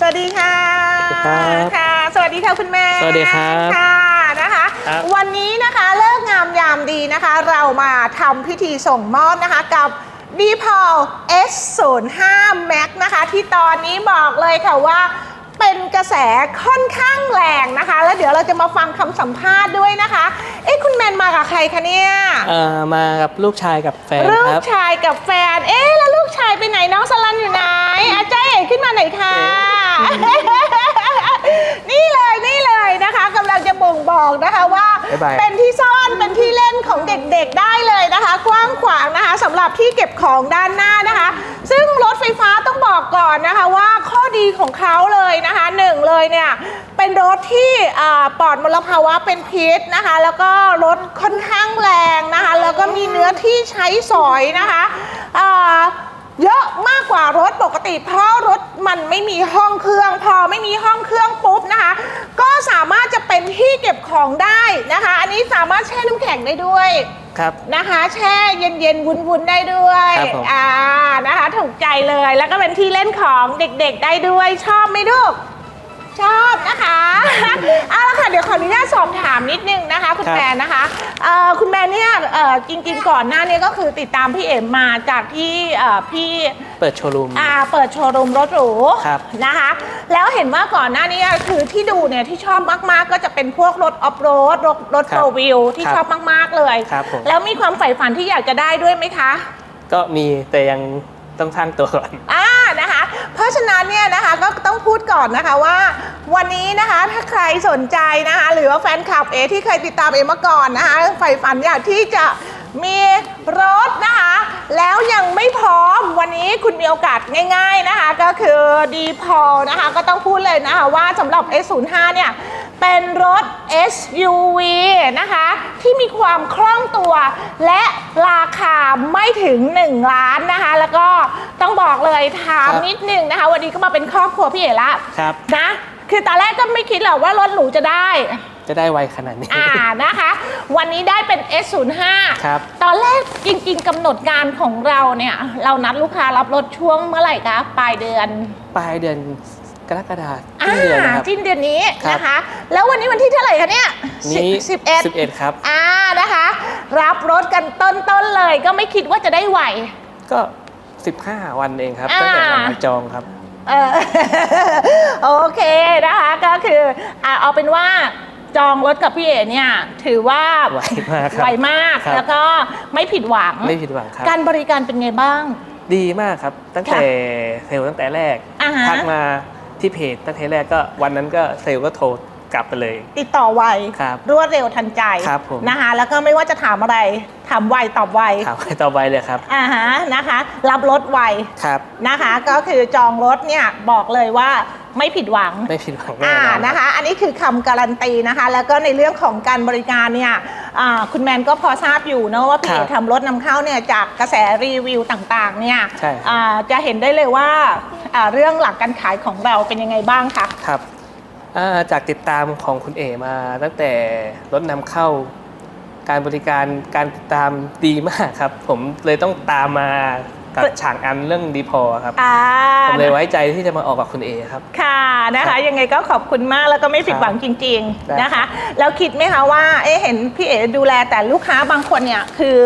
สวัสดีค่ะสวัสดีครับค่ะ สวัสดีค่ะคุณแม่สวัสดีครับค่ะนะคะ ครับวันนี้นะคะเลิกงามยามดีนะคะ เรามาทำพิธีส่งมอบนะคะกับ d p o l S05 Max นะคะ ที่ตอนนี้บอกเลยค่ะว่าเป็นกระแสค่อนข้างแรงนะคะ แล้วเดี๋ยวเราจะมาฟังคำสัมภาษณ์ด้วยนะคะ เอ๊ะคุณแมนมากับใครคะเนี่ย เอ่อมากับลูกชายกับแฟนลูคกรับ ชายกับแฟน เอ๊ะแล้วลูกชายไปไหนน้องสลันอยู่ไหนอาจารย์เอ๋ขึ้นมาหน่อยค่ะ นี่เลยนี่เลยนะคะกำลังจะ บ่งบอกนะคะว่า บ๊ายบาย เป็นที่ซ่อนเป็นที่เล่นของเด็กๆได้เลยนะคะ กว้างขวางนะคะสำหรับที่เก็บของด้านหน้านะคะ ซึ่งรถไฟฟ้าต้องบอกก่อนนะคะว่าข้อดีของเขาเลยนะคะหนึ่งเลยเนี่ยเป็นรถที่อ่าปลอดมลภาวะเป็นพิษนะคะ แล้วก็รถค่อนข้างแรงนะคะ แล้วก็มีเนื้อที่ใช้สอยนะคะอ่า เยอะมากกว่า รถปกติเพราะรถมันไม่มีห้องเครื่อง พอไม่มีห้องเครื่องปุ๊บนะคะ ก็สามารถจะเป็นที่เก็บของได้นะคะ อันนี้สามารถแช่น้ำแข็งได้ด้วย ครับ นะคะ แช่เย็นๆ วุ้นๆ ได้ด้วยครับผม อ่านะคะ ถูกใจเลยแล้วก็เป็นที่เล่นของเด็กๆ ได้ด้วยชอบไหมลูก ชอบนะคะ เอาละค่ะเดี๋ยวขออนุญาตสอบถามนิดนึงนะคะ คุณครับ แมนนะคะเอ่อคุณแมนเนี่ยเอ่อจริงๆก่อนหน้านี้ก็คือติดตามพี่เอ็มมาจากที่เอ่อพี่เปิดโชว์รูมอ่าเปิดโชว์รูมรถหรูครับ นะคะ แล้วเห็นว่าก่อนหน้านี้คือที่ดูเนี่ยที่ชอบมากๆ ก็จะเป็นพวกรถออฟโรดรถรถครัโฟบวิวที่ครับชอบมากๆเลย ครับผม แล้วมีความใฝ่ฝันที่อยากจะได้ด้วยไหมคะ ก็มีแต่ยังต้องสร้างตัวก่อน อ่านะคะเพ ราะฉะนั้นเนี่ยนะคะก็ต้องพูดก่อนนะคะว่า วันนี้นะคะถ้าใครสนใจนะคะหรือว่าแฟนคลับเอที่เคยติดตามเอมาก่อนนะคะใฝ่ฝันอยากที่จะมีรถนะคะ แล้วยังไม่พร้อมวันนี้คุณมีโอกาสง่าย ๆนะคะ ก็คือดีพอนะคะก็ต้องพูดเลยนะคะว่าสำหรับ S05 เนี่ย เป็นรถ SUV นะคะ ที่มีความคล่องตัว และราคาไม่ถึง 1 ล้านนะคะ แล้วก็ต้องบอกเลยถามครับนิดนึงนะคะ วันนี้ก็มาเป็นครอบครัวพี่เอ๋ละครับ นะคือตอนแรกก็ไม่คิดหรอกว่ารถหรูจะได้ จะได้ไวขนาดนี้ อ่านะคะ วันนี้ได้เป็น S05 ครับ ตอนแรกจริงๆกำหนดการของเราเนี่ย เรานัดลูกค้ารับรถช่วงเมื่อไหร่คะปลายเดือน ปลายเดือน กรกฎาคมอ่าสิ้นเดือนนะครับสิ้นเดือนนี้ครับนะคะ แล้ววันนี้วันที่เท่าไหร่คะเนี่ยนี้สิบเอ็ด11ครับ อ่านะคะ รับรถกันต้นๆเลย ก็ไม่คิดว่าจะได้ไหว ก็ 15 วันเองครับอ่า ตั้งแต่วันมาจองครับ เออ โอเคนะคะ ก็คืออ่าเอาเป็นว่าจองรถกับพี่เอ๋เนี่ย ถือว่าไวมากครับไวมากครับ แล้วก็ไม่ผิดหวัง ไม่ผิดหวังครับ การบริการเป็นไงบ้าง ดีมากครับ ตั้งแต่เซลล์ตั้งแต่แรกอ่าฮะ ทักมา ที่เพจตั้งแต่แรกก็วันนั้นก็เซลล์ก็โทรกลับไปเลย ติดต่อไวครับรวดเร็วทันใจครับผม นะคะแล้วก็ไม่ว่าจะถามอะไรถามไวตอบไวถามไปต่อไปเลยครับอ่าฮะนะคะ รับรถไวครับนะคะ ก็คือจองรถเนี่ยบอกเลยว่า ไม่ผิดหวังไม่ผิดหวังแน่อ่านอนนะคะ อันนี้คือคำการันตีนะคะ แล้วก็ในเรื่องของการบริการเนี่ยอ่าคุณแมนก็พอทราบอยู่เนอะว่าพี่เอทำรถนำเข้าเนี่ยจากกระแสรีวิวต่างๆเนี่ยใช่อ่าจะเห็นได้เลยว่าอ่าเรื่องหลักการขายของเราเป็นยังไงบ้างคะครับอ่าจากติดตามของคุณเอมาตั้งแต่รถนำเข้าการบริการการติดตามดีมากครับ ผมเลยต้องตามมา กับฉางอันเรื่องดีพอครับอ่าผมเลยไว้ใจที่จะมาออกกับคุณเอครับ ค่ะนะครัคะบยังไงก็ขอบคุณมากแล้วก็ไม่ผิดหวังจริงได้ๆนะคะ แล้วคิดไหมคะว่าเอ๊ะเห็นพี่เอ๋ดูแลแต่ลูกค้าบางคนเนี่ยคือ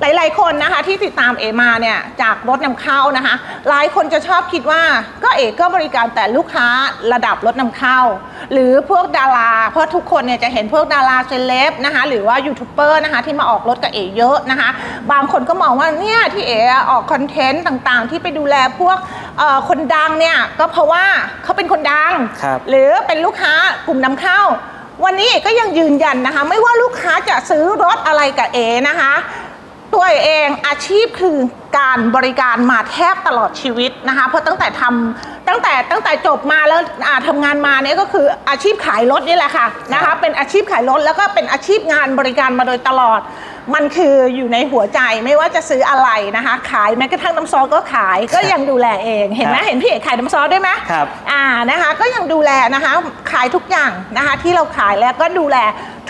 หลาย ๆ คนนะคะที่ติดตามเอ๋มาเนี่ยจากรถนำเข้านะคะ หลายคนจะชอบคิดว่าก็เอ๋ก็บริการแต่ลูกค้าระดับรถนำเข้า หรือพวกดารา เพราะทุกคนเนี่ยจะเห็นพวกดาราเซเลบนะคะหรือว่ายูทูบเบอร์นะคะที่มาออกรถกับเอ๋เยอะนะคะ บางคนก็มองว่าเนี่ยที่เอ๋ออกคอนเทนต์ต่างๆ ที่ไปดูแลพวกเอ่อคนดังเนี่ยก็เพราะว่าเขาเป็นคนดัง ครับ หรือเป็นลูกค้ากลุ่มนำเข้า วันนี้เอ๋ก็ยังยืนยันนะคะ ไม่ว่าลูกค้าจะซื้อรถอะไรกับเอนะคะ ตัวเอ๋เองอาชีพคือการบริการมาแทบตลอดชีวิตนะคะ เพราะตั้งแต่ทำตั้งแต่ตั้งแต่จบมาแล้วอ่าทำงานมาเนี่ยก็คืออาชีพขายรถนี่แหละค่ะนะครัคะบเป็นอาชีพขายรถแล้วก็เป็นอาชีพงานบริการมาโดยตลอด มันคืออยู่ในหัวใจไม่ว่าจะซื้ออะไรนะคะ ขายแม้กระทั่งน้ำซอสก็ขายก็ยังดูแลเองเห็นไหมครับเห็นพี่เอกขายน้ำซอสด้วยไหมครับอ่านะคะ ก็ยังดูแลนะคะขายทุกอย่างนะคะ ที่เราขายแล้วก็ดูแล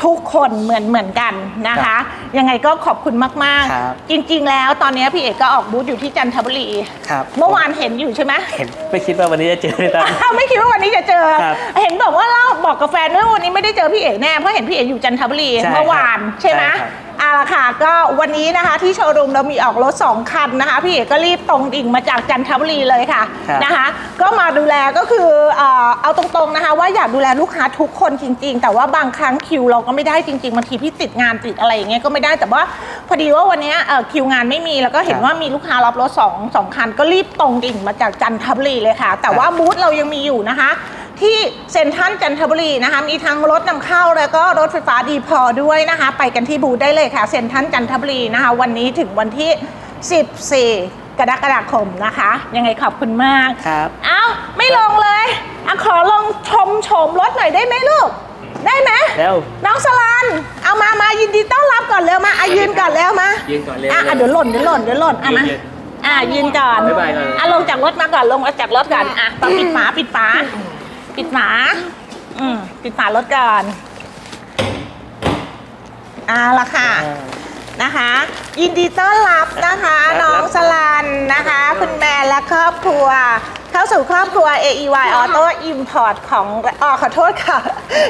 ทุกคนเหมือนเหมือนกันนะคะ ยังไงก็ขอบคุณมากครับ ๆ จริงๆ แล้วตอนนี้พี่เอกก็ออกบูธอยู่ที่จันทบุรี ครับเมื่อวานเห็นอยู่ใช่ไหม เห็นไม่คิดว่าวันนี้จะเจอในตอน อ้าวไม่คิดว่าวันนี้จะเจอ ครับเห็นบอกว่าเล่าบอกกับแฟนด้วยว่าวันนี้ไม่ได้เจอพี่เอกแน่เพราะเห็นพี่เอกอยู่จันทบุรีใช่เมื่อวานครับใช่ไหมใช่ครับ เอาละค่ะก็วันนี้นะคะที่โชว์รูมเรามีออกรถ 2 คันนะคะ พี่เอกก็รีบตรงดิ่งมาจากจันทบุรีเลยค่ะครับนะคะ ก็มาดูแลก็คือเอ่อเอาตรงๆนะคะ ว่าอยากดูแลลูกค้าทุกคนจริง ๆ แต่ว่าบางครั้งคิวเราก็ไม่ได้จริงๆบางทีพี่ติดงานติดอะไรอย่างเงี้ยก็ไม่ได้แต่ว่าพอดีว่าวันนี้เอ่อคิวงานไม่มีแล้วก็เห็นครับ ว่ามีลูกค้ารับรถสองสองคัน ก็รีบตรงดิ่งมาจากจันทบุรีเลยค่ะ แต่ว่าบูธเรายังมีอยู่นะคะ ที่เซ็นทรัลจันทบุรีนะคะมีทั้งรถนำเข้าแล้วก็รถไฟฟ้าดีพอด้วยนะคะ ไปกันที่บูธได้เลยค่ะ เซ็นทรัลจันทบุรีนะคะ วันนี้ถึงวันที่ 14 กรกฎาคมนะคะ ยังไงขอบคุณมากครับเอ้าไม่ลงเลยอะขอลองชมโฉมรถหน่อยได้ไหมลูก ได้ไหมแล้วน้องสลัน เอามามายินดีต้อนรับก่อนเร็วมาอายืนก่อนเร็วมายืนก่อนเร็วอะอะเดี๋ยวหล่นเดี๋ยวหล่นเดี๋ยวหล่นอะมายืนอะยืนก่อนบ๊ายบายก่อนอะลงจากรถมาก่อนลงมาจากรถก่อนอะตอนปิดฝาปิดฝา ปิดฝาอืมปิดฝารถก่อนอ่าละค่ะ นะคะ ยินดีต้อนรับนะคะครับน้องสลันนะคะ คุณแม่และครอบครัว เข้าสู่ครอบครัว AEY Auto Import ของอ๋อขอโทษค่ะ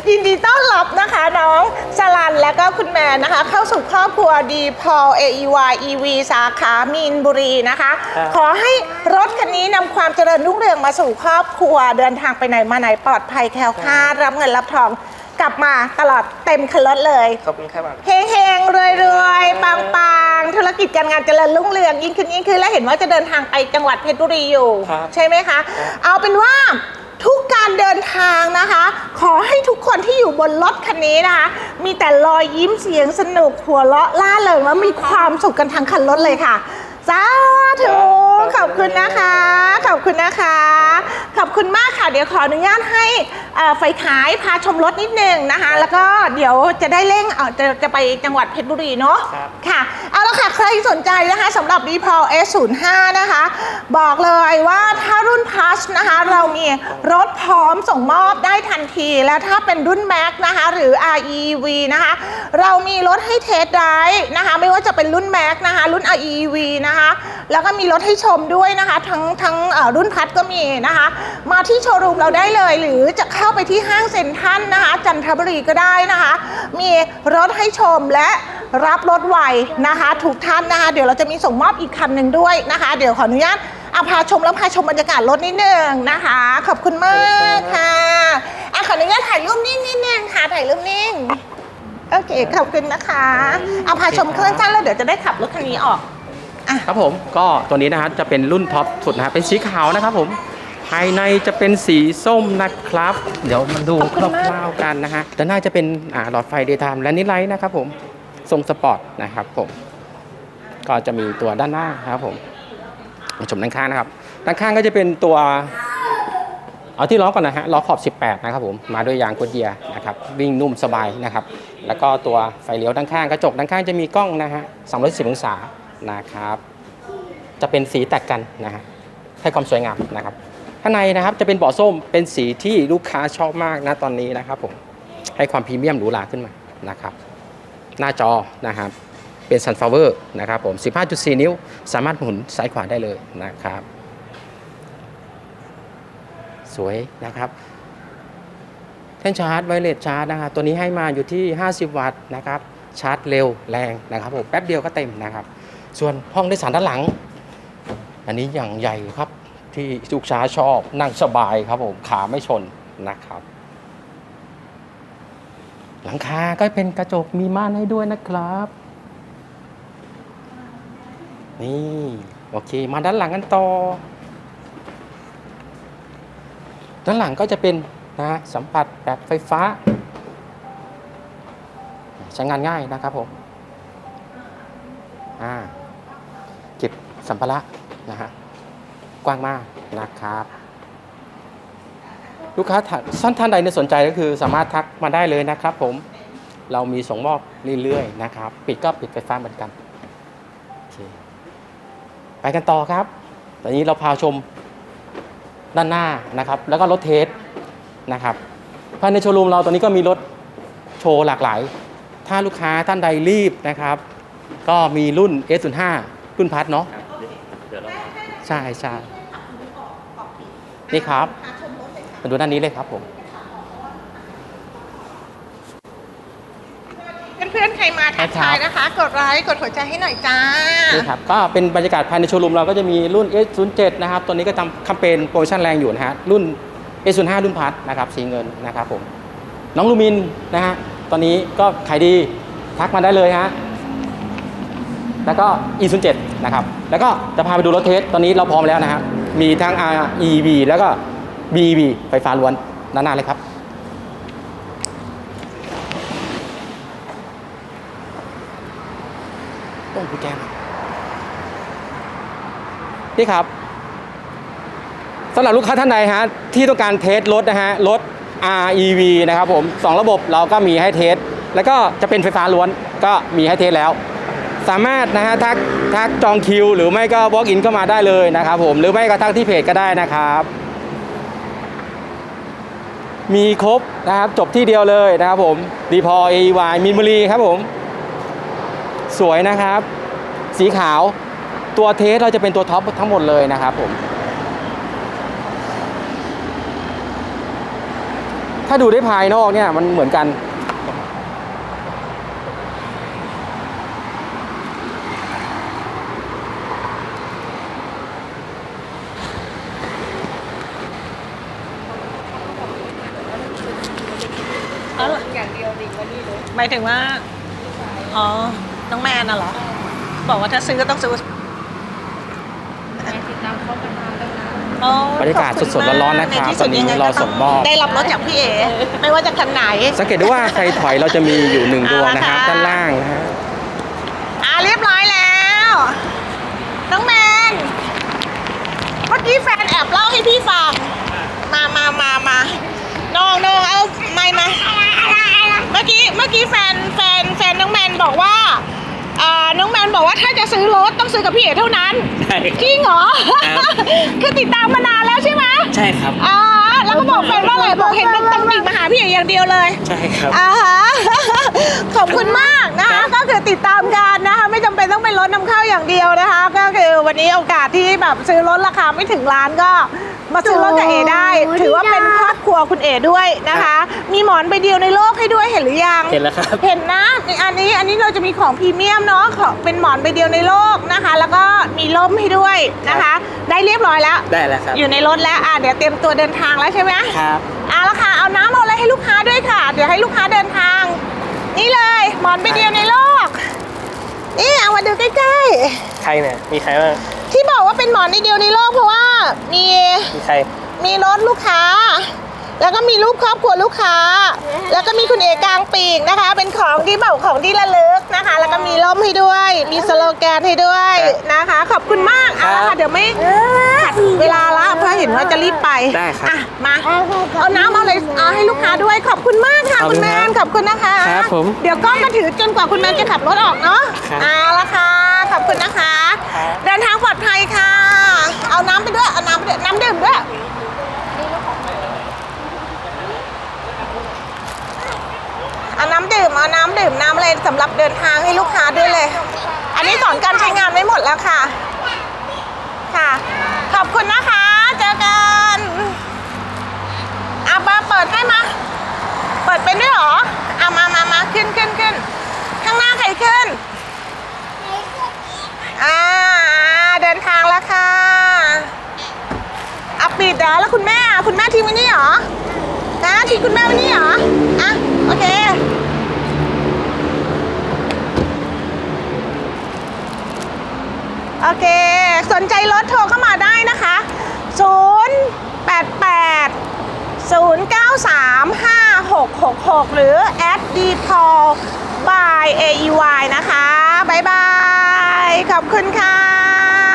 ยินดีต้อนรับนะคะน้องสลันและก็คุณแม่นะคะ เข้าสู่ครอบครัวดีพอ AEY EV สาขามีนบุรีนะคะครับขอให้รถคันนี้นำความเจริญรุ่งเรืองมาสู่ครอบครัว เดินทางไปไหนมาไหนปลอดภัยแคล้วคลาดรับเงินรับทอง กลับมาตลอดเต็มคันรถเลยขอบคุณครับเฮงเฮงรวยรวยปังปังธุรกิจการงานเจริญรุ่งเรืองยิ่งขึ้นยิ่งขึ้นและเห็นว่าจะเดินทางไปจังหวัดเพชรบุรีอยู่ ครับ ใช่ไหมคะ เอาเป็นว่าทุกการเดินทางนะคะ ขอให้ทุกคนที่อยู่บนรถคันนี้นะคะ มีแต่รอยยิ้มเสียงสนุกหัวเราะล่าเริงแล้วมีความสุขกันทั้งคันรถเลยค่ะสาธุขอบคุณนะคะ ขอบคุณนะคะ ขอบคุณมากค่ะ เดี๋ยวขออนุญาตให้เอ่อไฟขายพาชมรถนิดนึงนะคะ แล้วก็เดี๋ยวจะได้เร่งเอ่อจะจะไปจังหวัดเพชรบุรีเนาะครับค่ะเอา ละค่ะ ใครสนใจนะคะสำหรับ d p o l S05 นะคะ บอกเลยว่าถ้ารุ่น Plus นะคะ เรามีรถพร้อมส่งมอบได้ทันที แล้วถ้าเป็นรุ่น Max นะคะ หรือ REV นะคะ เรามีรถให้เทสได้นะคะ ไม่ว่าจะเป็นรุ่น Max นะคะ รุ่น REV นะคะ แล้วก็มีรถให้ชมด้วยนะคะ ทั้งทั้งรุ่นพัดก็มีนะคะ มาที่โชว์รูมเราได้เลย หรือจะเข้าไปที่ห้างเซ็นทรัลนะคะ จันทบุรีก็ได้นะคะ มีรถให้ชมและ รับรถไวนะคะทุกท่านนะคะ เดี๋ยวเราจะมีส่งมอบอีกคันหนึ่งด้วยนะคะ เดี๋ยวขออนุญาตเอาพาชมแล้วพาชมบรรยากาศรถนิดนึงนะคะ ขอบคุณมากค่ะอะขออนุญาตถ่ายรูปนิ่งนิดนึงค่ะถ่ายรูปนิ่งโอเคขอบคุณนะคะเอาพาชมเครื่องจ้าแล้วเดี๋ยวจะได้ขับรถคันนี้ออกครับผมก็ตัวนี้นะฮะจะเป็นรุ่นท็อปสุดนะฮะเป็นสีขาวนะครับผมภายในจะเป็นสีส้มนะครับ เดี๋ยวมาดูขอบคุณคมากร่าวๆกันนะฮะด้านหน้าจะเป็นหลอดไฟเดย์ไทม์และนิไลท์นะครับผม ทรงสปอร์ตนะครับผมก็จะมีตัวด้านหน้าครับผมมาชมด้านข้างนะครับด้านข้างก็จะเป็นตัวเอาที่ล้อก่อนนะฮะล้อขอบ 18 นะครับผมมาด้วยยางกุดเยียร์นะครับวิ่งนุ่มสบายนะครับ แล้วก็ตัวไฟเลี้ยวด้านข้างกระจกด้านข้างจะมีกล้องนะฮะ310องศานะครับ จะเป็นสีแตกกันนะฮะให้ความสวยงามนะครับข้างในนะครับจะเป็นเบาะส้มเป็นสีที่ลูกค้าชอบมากนะตอนนี้นะครับผมให้ความพรีเมียมหรูหราขึ้นมานะครับ หน้าจอนะครับเป็นซันฟลาวเวอร์นะครับผม 15.4 นิ้ว สามารถหมุนซ้ายขวาได้เลยนะครับ สวยนะครับแท่นชาร์จไวเลสชาร์จนะครับตัวนี้ให้มาอยู่ที่ 50 วัตต์นะครับชาร์จเร็วแรงนะครับผมแป๊บเดียวก็เต็มนะครับ ส่วนห้องโดยสารด้านหลัง อันนี้อย่างใหญ่ครับที่ลูกค้าชอบนั่งสบายครับผมขาไม่ชนนะครับ หลังคาก็เป็นกระจกมีม่านให้ด้วยนะครับ นี่โอเค มาด้านหลังกันต่อ ด้านหลังก็จะเป็นนะสัมผัสแบบไฟฟ้า ใช้งานง่ายนะครับผมอ่าเก็บสัมภาระนะฮะกว้างมากนะครับ ลูกค้าท่านท่านใดเนี่ยสนใจก็คือสามารถทักมาได้เลยนะครับ ผมเรามีส่งมอบเรื่อยๆนะครับ ปิดก็ปิดไฟฟ้าเหมือนกันโอเคไปกันต่อครับ ตอนนี้เราพาชมด้านหน้านะครับ แล้วก็รถเทสนะครับภายในโชว์รูมเราตอนนี้ก็มีรถโชว์หลากหลาย ถ้าลูกค้าท่านใดรีบนะครับ ก็มีรุ่น S05 รุ่นพัดเนาะใช่ใช่นี่ครับ มาดูด้านนี้เลยครับผมเพื่อนๆใครมาทักทายนะคะ กดไลค์กดหัวใจให้หน่อยจ้านี่ครับก็เป็นบรรยากาศภายในโชว์รูมเราก็จะมีรุ่น S07 นะครับตัวนี้ก็ทำแคมเปญโปรโมชั่นแรงอยู่นะฮะรุ่น S05 รุ่นพัดนะครับสีเงินนะครับผมน้องลูมินนะฮะตอนนี้ก็ขายดีทักมาได้เลยฮะแล้วก็ E07 นะครับแล้วก็จะพาไปดูรถเทสตอนนี้เราพร้อมแล้วนะฮะมีทั้ง REV แล้วก็ BEV ไฟฟ้าล้วนด้านหน้าเลยครับต้นผู้แก้มนี่ครับสำหรับลูกค้าท่านใดฮะที่ต้องการเทสรถนะฮะรถ REV นะครับผมสองระบบเราก็มีให้เทส แล้วก็จะเป็นไฟฟ้าล้วนก็มีให้เทสแล้ว สามารถนะฮะทักทักจองคิว หรือไม่ก็ walk in เข้ามาได้เลยนะครับผมหรือไม่ก็ทักที่เพจก็ได้นะครับ มีครบนะครับจบที่เดียวเลยนะครับผมดีพอ AEY มินบุรีครับผม สวยนะครับ สีขาวตัวเทสเราจะเป็นตัวท็อปทั้งหมดเลยนะครับผมถ้าดูได้ภายนอกเนี่ยมันเหมือนกัน อย่างเดียวดิวันนี้เลย หมายถึงว่า อ๋อ น้องแมนน่ะเหรอ บอกว่าถ้าซื้อก็ต้องซื้ออ๋อบรรยากาศสดๆร้อนๆนะครับใที่สุดตอนนี้ยังไงรอก็ต้ส่งมอบ ได้รับรถจากพี่เอ๋ไม่ว่าจะคันไหน สังเกตได้ว่าใครถอยเราจะมีอยู่หนึ่งดวงนะครับเอาละค่ะ ด้านล่างนะฮะอ่าเรียบร้อยแล้ว น้องแมน เมื่อกี้แฟนแอบเล่าให้พี่ฟัง มามามามาน้องน้องเอาไม่มา เมื่อกี้เมื่อกี้แฟนแฟนแฟนน้องแมนบอกว่าอ่าน้องแมนบอกว่าถ้าจะซื้อรถต้องซื้อกับพี่เอ๋เท่านั้นใช่ จริงเหรอ ครับ คือติดตามมานานแล้วใช่ไหมใช่ครับ อ่าแล้วก็บอกแฟนว่าอะไรบอกเห็นต้องต้องดิ่งมาหาพี่เอ๋อย่างเดียวเลย ใช่ครับ อ่าฮะ ขอบคุณมากนะคะ ก็คือติดตามกันนะคะ ไม่จำเป็นต้องเป็นรถนำเข้าอย่างเดียวนะคะ ก็คือวันนี้โอกาสที่แบบซื้อรถราคาไม่ถึงล้านก็ มาซื้อรถกับเอได้ถือว่าเป็นครอบครัวคุณเอด้วยนะคะ มีหมอนใบเดียวในโลกให้ด้วยเห็นหรือยัง เห็นแล้วครับ เห็นนะอันนี้อันนี้เราจะมีของพรีเมียมเนาะของเป็นหมอนใบเดียวในโลกนะคะ แล้วก็มีล่มให้ด้วยนะคะ ได้เรียบร้อยแล้ว ได้แล้วครับ อยู่ในรถแล้วอะเดี๋ยวเตรียมตัวเดินทางแล้วใช่ไหมครับ เอาละค่ะ เอาน้ำเอาอะไรให้ลูกค้าด้วยค่ะ เดี๋ยวให้ลูกค้าเดินทาง นี่เลยหมอนใบเดียวในโลก นี่เอามาดูใกล้ใครเนี่ย มีใครบ้าง ๆ ที่บอกว่าเป็นหมอนใบเดียวในโลกเพราะว่ามีมีใคร มีรถลูกค้า แล้วก็มีรูปครอบครัวลูกค้าแล้ว ปีกนะคะ เป็นของที่แบบของที่ระลึกนะคะ แล้วก็มีร่มให้ด้วย มีสโลแกนให้ด้วยนะคะ ขอบคุณมากเอาละค่ะเดี๋ยวไม่ขัดเวลาละเพราะเห็นว่าจะรีบไปได้ครับอะมาเอาน้ำเอาอะไรเอาให้ลูกค้าด้วยขอบคุณมากค่ะขอบคุคุณณแมครับนขอบคุณนะคะ ครับผมเดี๋ยวกล้องมาถือจนกว่าคุณแมนจะขับรถออกเนาะครับ เอาละค่ะขอบคุณนะคะ เดินทางปลอดภัยค่ะ เอาน้ำไปด้วยเอาน้ำไปด้วยน้ำดื่มด้วย เอาน้ำ ดื่มเอาน้ำดื่มน้ำอะไรสำหรับเดินทางให้ลูกค้าด้วยเลย อันนี้สอนการใช้งานไว้หมดแล้วค่ะ ค่ะ ขอบคุณนะคะ เจอกันอาบาเปิดให้มา เปิดเป็นด้วยเหรออามามามาขึ้นขึ้นขึ้น ข้างหน้าใครขึ้น อ่า เดินทางแล้วค่ะอะปิดเหรอแล้วคุณแม่อะคุณแม่ทิ้งไว้นี่เหรอนะทิ้งคุณแม่ไว้นี่เหรอ อะ โอเค โอเค สนใจรถโทรเข้ามาได้นะคะ 088 093 5666 หรือ at d p a l by AEY นะคะ บ๊ายบาย ขอบคุณค่ะ